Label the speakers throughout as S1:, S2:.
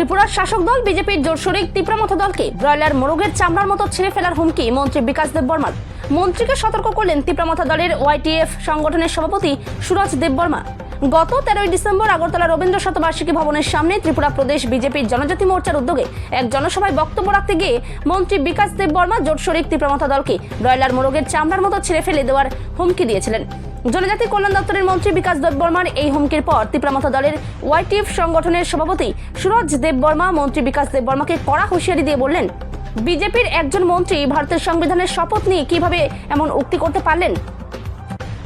S1: ত্রিপুরার শাসক দল বিজেপির জোরসরিক ত্রিপুরা তীব্রমথ দলকে ব্রয়লার মোরগের চামড়ার মতো ছিঁড়ে ফেলার হুমকি মন্ত্রী বিকাশ দেব বর্মা মন্ত্রীকে সতর্ক করলেন তীব্রমথ দলের ওয়াইটিএফ সংগঠনের সভাপতি সুরজ দেব বর্মা গত তেরোই ডিসেম্বর আগরতলা রবীন্দ্র শতবার্ষিকী ভবনের সামনে ত্রিপুরা প্রদেশ বিজেপির জনজাতি মোর্চার উদ্যোগে এক জনসভায় বক্তব্য রাখতে গিয়ে মন্ত্রী বিকাশ দেব বর্মা জোট শরিক তীব্রমথ দলকে ব্রয়লার মোরগের চামড়ার মতো ছিঁড়ে ফেলে দেওয়ার হুমকি দিয়েছিলেন। জনজাতি কল্যাণ দপ্তরের মন্ত্রী বিকাশ দেববর্মার এই হুমকির পর তীব্রমথ দলের ওয়াইটিএফ সংগঠনের সভাপতি সুরজ দেববর্মা মন্ত্রী বিকাশ দেববর্মাকে কড়া হুঁশিয়ারি দিয়ে বললেন, বিজেপির একজন মন্ত্রী ভারতের সংবিধানের শপথ নিয়ে কীভাবে এমন উক্তি করতে পারলেন?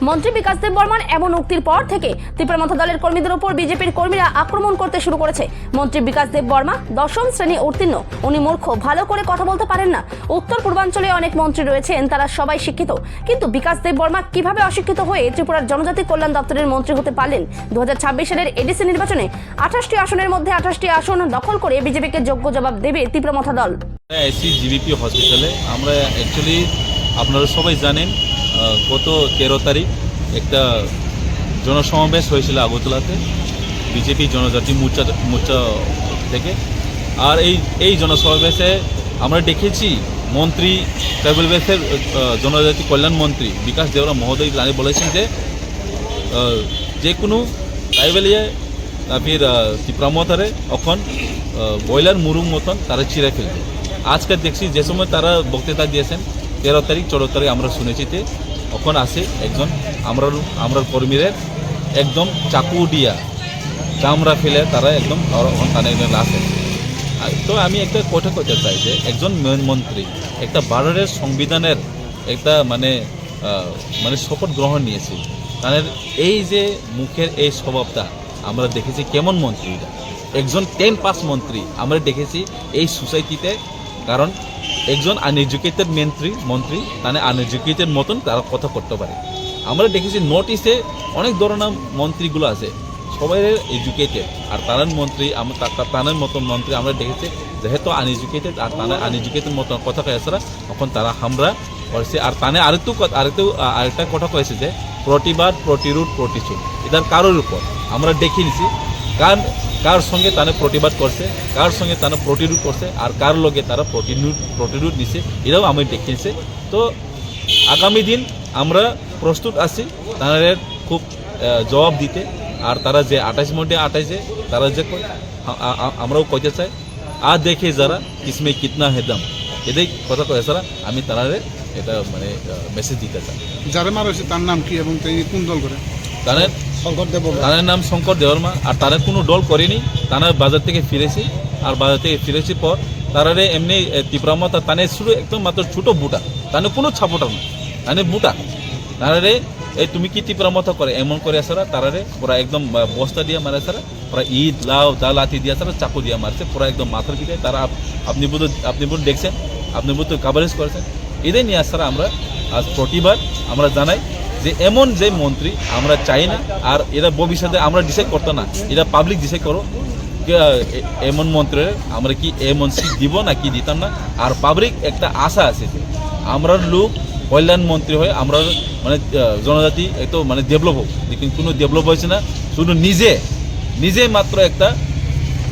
S1: মন্ত্রী বিকাশ দেব বর্মার এমন উক্তির পর থেকে তীব্রমথ দলের কর্মীদের উপর বিজেপির কর্মীরা আক্রমণ করতে শুরু করেছে। মন্ত্রী বিকাশ দেব বর্মা দশম শ্রেণি উত্তীর্ণ। উনি মূর্খ, ভালো করে কথা বলতে পারেন না। উত্তর পূর্বাঞ্চলে অনেক মন্ত্রী রয়েছেন, তারা সবাই শিক্ষিত। কিন্তু বিকাশ দেব বর্মা কীভাবে অশিক্ষিত হয়ে ত্রিপুরার জনজাতি কল্যাণ দপ্তরের মন্ত্রী হতে পারলেন? দু হাজার ছাব্বিশ সালের এডিসি নির্বাচনে আঠাশটি আসনের মধ্যে আঠাশটি আসন দখল করে বিজেপিকে যোগ্য জবাব দেবে তীব্রমথা দল।
S2: এসি জিবিপি হসপিটালে, আমরা অ্যাকচুয়ালি আপনারা সবাই জানেন গত তেরো তারিখ একটা জনসমাবেশ হয়েছিল আগরতলাতে বিজেপি জনজাতি মোর্চা মোর্চা থেকে। আর এই এই জনসমাবেশে আমরা দেখেছি মন্ত্রী ট্রাইবেল আহ, জনজাতি কল্যাণ মন্ত্রী বিকাশ দেবরা মহোদয় রানী বলেছেন যে যে কোনো ট্রাইবেলিয়ে তারপর তীব্রামতারে এখন বয়লার মুরুং মতন তারা চিরে ফেলবে। আজকে দেখছি যে সময় তারা বক্তৃতা দিয়েছেন। তেরো তারিখ, চোদ্দ তারিখ আমরা শুনেছি যে এখন আসে একজন আমরা আমরা কর্মীদের একদম চাকু দিয়া চামড়া ফেলে তারা একদম টানে আসে তো আমি একটা কথা করতে চাই যে, একজন মন্ত্রী, একটা ভারতের সংবিধানের একটা মানে মানে শপথ গ্রহণ নিয়েছে। তাদের এই যে মুখের এই স্বভাবটা আমরা দেখেছি কেমন মন্ত্রী একজন টেন পাস মন্ত্রী আমরা দেখেছি এই সোসাইটিতে, কারণ একজন আনএজুকেটেড মন্ত্রী মন্ত্রী মানে আনএজুকেটেড মতন তারা কথা করতে পারে। আমরা দেখেছি নর্থ ইস্টে অনেক ধরনের মন্ত্রীগুলো আছে, সবাই এডুকেটেড আর তাদের মন্ত্রী তাদের মতন মন্ত্রী আমরা দেখেছি, যেহেতু আনএজুকেটেড আর তারা আনএজুকেটেড মতন কথা কয়েছে তখন তারা হামরা করেছে। আর তানে আরেকটু আরেকটু আরেকটা কথা কয়েছে যে, প্রতিবাদ, প্রতিরোধ, প্রতিশোধ, এটার কারোর উপর আমরা দেখে নিছি কার কার সঙ্গে তারা প্রতিবাদ করছে কার সঙ্গে তারা প্রতিরোধ করছে আর কার লগে তারা প্রতিরোধ প্রতিরোধ নিছে এটাও আমি দেখিয়েছি তো আগামী দিন আমরা প্রস্তুত আছি তাদের খুব জবাব দিতে আর তারা যে আঠাশ মধ্যে আঠাশে তারা যে আমরাও কইতে চাই আর দেখে যারা কিসমে কিতনা হেদম এদের কথা কয়ে যারা আমি তারারে এটা মানে মেসেজ দিতে চাই।
S3: যারা মারা হয়েছে তার নাম কি এবং তিনি কোন দল করে?
S2: তাদের তাদের নাম শঙ্কর দেওয়ারমা। আর তারা কোনো দল করেনি। তারা বাজার থেকে ফিরেছি। আর বাজার থেকে ফিরেছি পর তারারে এমনি তীব্রামা তানে শুধু একদম মাত্র ছোট বুটা। তানে কোনো ছাপোটা না তানে বুটা। তারারে এই তুমি কি তীব্রামতা করে? এমন করে আসারা তারারে পুরা একদম বস্তা দিয়ে মারে আসারা পুরা ঈদ লাউ দা লাথি দিয়ে আসারা চাকু দিয়ে মারছে। পুরা একদম মাথার দিকে তারা আপনি বোধ আপনি বোধ দেখছেন। আপনি বোধ কাভারেজ করেছেন। এদের নিয়ে আসারা আমরা আজ প্রতিবার আমরা জানাই যে এমন যে মন্ত্রী আমরা চাই না, আর এরা ভবিষ্যতে আমরা ডিসাইড করতো না। এরা পাবলিক ডিসাইড করো এমন মন্ত্রের আমরা কি এমন সিট দিব না কি দিতাম না? আর পাবলিক একটা আশা আছে যে আমরা লোক কল্যাণ মন্ত্রী হয়ে আমরা মানে জনজাতি একটু মানে ডেভেলপ হোক। লেকিন কোনো ডেভেলপ হয়েছে না, শুধু নিজে নিজে মাত্র একটা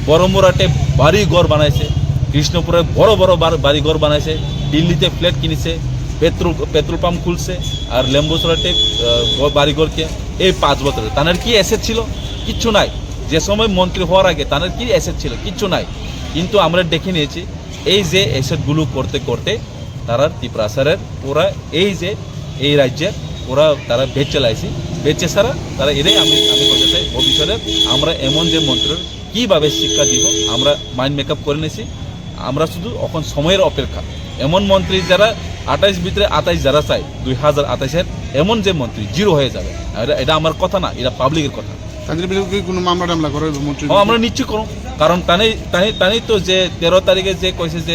S2: বড় মোরাটে বাড়ি ঘর বানাইছে। কৃষ্ণপুরে বড় বড় বাড়ি ঘর বানাইছে, দিল্লিতে ফ্ল্যাট কিনেছে পেট্রোল পেট্রোল পাম্প খুলছে আর লেম্বুসরাটে বাড়ি ঘরকে এই পাঁচ বছরে। তাদের কি অ্যাসেট ছিল? কিচ্ছু নাই। যে সময় মন্ত্রী হওয়ার আগে তাদের কি অ্যাসেট ছিল? কিচ্ছু নাই। কিন্তু আমরা দেখে নিয়েছি, এই যে অ্যাসেটগুলো করতে করতে তারা ত্রিপ্রাসারের ওরা এই যে এই রাজ্যের ওরা তারা বেচে লাইছে বেচে সারা তারা এটাই আমি আমি বলতে চাই, ভবিষ্যতে আমরা এমন যে মন্ত্রের কীভাবে শিক্ষা দিব, আমরা মাইন্ড মেকআপ করে নিয়েছি। আমরা শুধু এখন সময়ের অপেক্ষা। এমন মন্ত্রী যারা আঠাইশ ভিতরে আঠাইশ যারা চাই দুই হাজার আঠাইশের এমন যে মন্ত্রী জিরো হয়ে যাবে। এটা আমার কথা না এটা পাবলিকের কথা।
S3: তাদের বিরুদ্ধে কি কোনো মামলা টামলা করে
S2: আমরা নিশ্চয় করো কারণ টানে টানে টানে তো যে তেরো তারিখে যে কইছে যে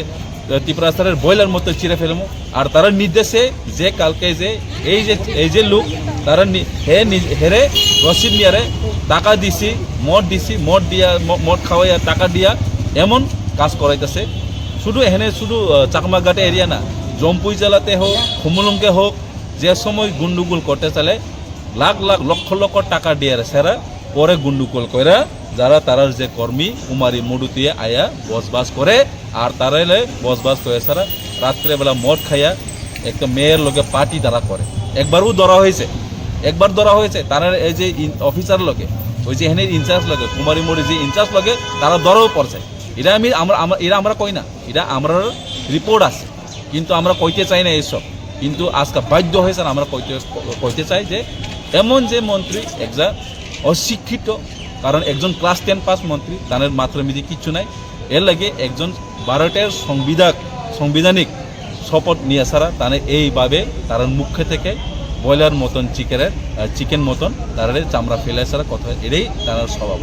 S2: ত্রিপুরা স্যারের বয়লার মতো চিরে ফেলব আর তার নির্দেশে যে কালকে যে এই যে এই যে লোক তারা হে হেরে রসিদ নিয়ারে টাকা দিছি মদ দিছি মদ দিয়া মদ খাওয়াইয়া টাকা দিয়া এমন কাজ করাইতেছে। শুধু এখানে শুধু চাকমাঘাটে এরিয়া না জম্পুই জেলাতে হোক, খুমুলুংকে হোক, যে সময় গুন্ডুগুল করতে চলে, লাখ লাখ, লক্ষ লক্ষ টাকা দিয়ে সেরা পরে গুন্ডুগুল কইরা যারা তারার যে কর্মী, কুমারী মডুতিয়ে আয়া বসবাস করে, আর তারা এলে বসবাস করে সারা রাত্রেবেলা মদ খাইয়া একটা মেয়ের লোকে পার্টি তারা করে। একবারও ধরা হয়েছে। একবার ধরা হয়েছে তারা এই যে অফিসার লোকে ওই যে এখানে ইনচার্জ লাগে, কুমারী মোড়ে যে ইনচার্জ লাগে, তারা ধরাও পড়ছে। এটা আমি, আমরা- এরা আমরা কই না এটা আমরা রিপোর্ট আছে। কিন্তু আমরা কইতে চাই না এইসব কিন্তু আজকে বাধ্য হয়েছে আর আমরা কইতে কইতে চাই যে এমন যে মন্ত্রী একজন অশিক্ষিত, কারণ একজন ক্লাস টেন পাস মন্ত্রী তাদের মাত্র মাতৃমিধি কিচ্ছু নাই। এর লাগে একজন ভারতের সংবিধান সাংবিধানিক শপথ নিয়ে সারা তারা এইভাবে তার মুখে থেকে ব্রয়লার মতন চিকেনের চিকেন মতন তারা চামড়া ফেলে সারা কথা, এটাই তার স্বভাব।